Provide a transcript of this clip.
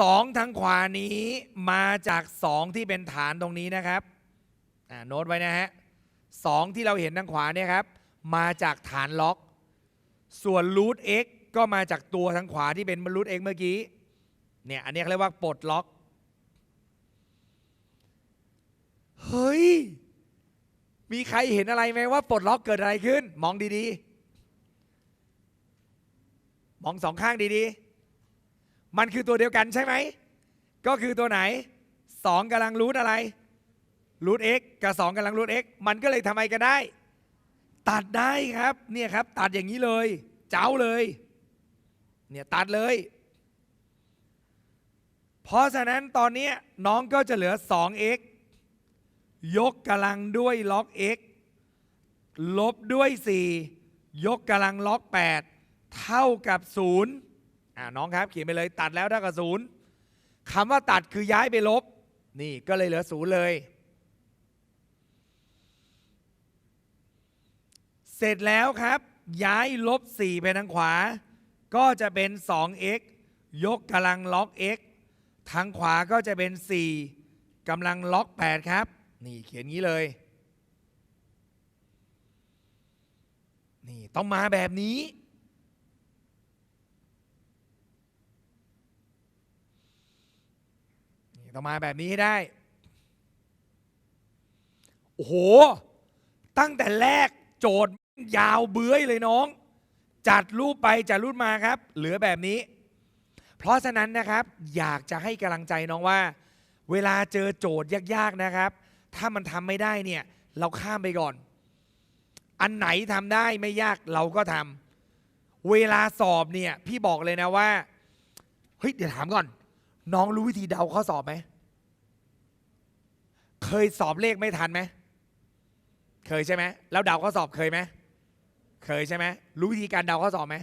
สองทางขวานี้มาจากสองที่เป็นฐานตรงนี้นะครับอ่าโน้ตไว้นะฮะสองที่เราเห็นทางขวาเนี่ยครับ มาจากฐานล็อก ส่วนรูท x ก็มาจากตัวทางขวาที่เป็นรูท x เมื่อกี้เนี่ยอันนี้เขาเรียกว่าปลดล็อกเฮ้ย มีใครเห็นอะไรไหมว่าปลดล็อกเกิดอะไรขึ้น มองดีๆ มองสองข้างดีๆ มันคือตัวเดียวกันใช่ไหม ก็คือตัวไหนสองกำลังรูทอะไรรูท x กับสองกำลังรูท x มันก็เลยทำไมกันได้ ตัดได้ครับ เนี่ยครับ ตัดอย่างนี้เลย เจ้าเลย เนี่ยตัดเลย เพราะฉะนั้นตอนนี้น้องก็จะเหลือ 2x ยกกำลังด้วยล็อก x ลบด้วย 4 ยกกำลังล็อก 8 เท่ากับ 0 อ่าน้องครับเขียนไปเลยตัดแล้วเท่ากับ0คำว่าตัดคือย้ายไปลบ นี่ก็เลยเหลือ0เลย เสร็จแล้วครับ ย้ายลบ 4 ไปทางขวา ก็จะเป็น 2x ยกกำลังล็อก x ทางขวาก็จะเป็น 4กำลังล็อก 8 ครับ นี่เขียนงี้เลย นี่ต้องมาแบบนี้ ต้องมาแบบนี้ให้ได้ โอ้โห ตั้งแต่แรกโจทย์ยาวเบื้อยเลยน้อง จัดรูปไปจัดรูปมาครับ เหลือแบบนี้ เพราะฉะนั้นนะครับ อยากจะให้กำลังใจน้องว่า เวลาเจอโจทย์ยากๆนะครับ ถ้ามันทำไม่ได้เนี่ย เราข้ามไปก่อน อันไหนทำได้ไม่ยากเราก็ทำเวลาสอบเนี่ย พี่บอกเลยนะว่าเฮ้ยเดี๋ยวถามก่อน น้องรู้วิธีเดาข้อสอบไหม เคยสอบเลขไม่ทันไหม เคยใช่ไหม แล้วเดาข้อสอบเคยไหม เคยใช่ไหม รู้วิธีการเดาข้อสอบไหม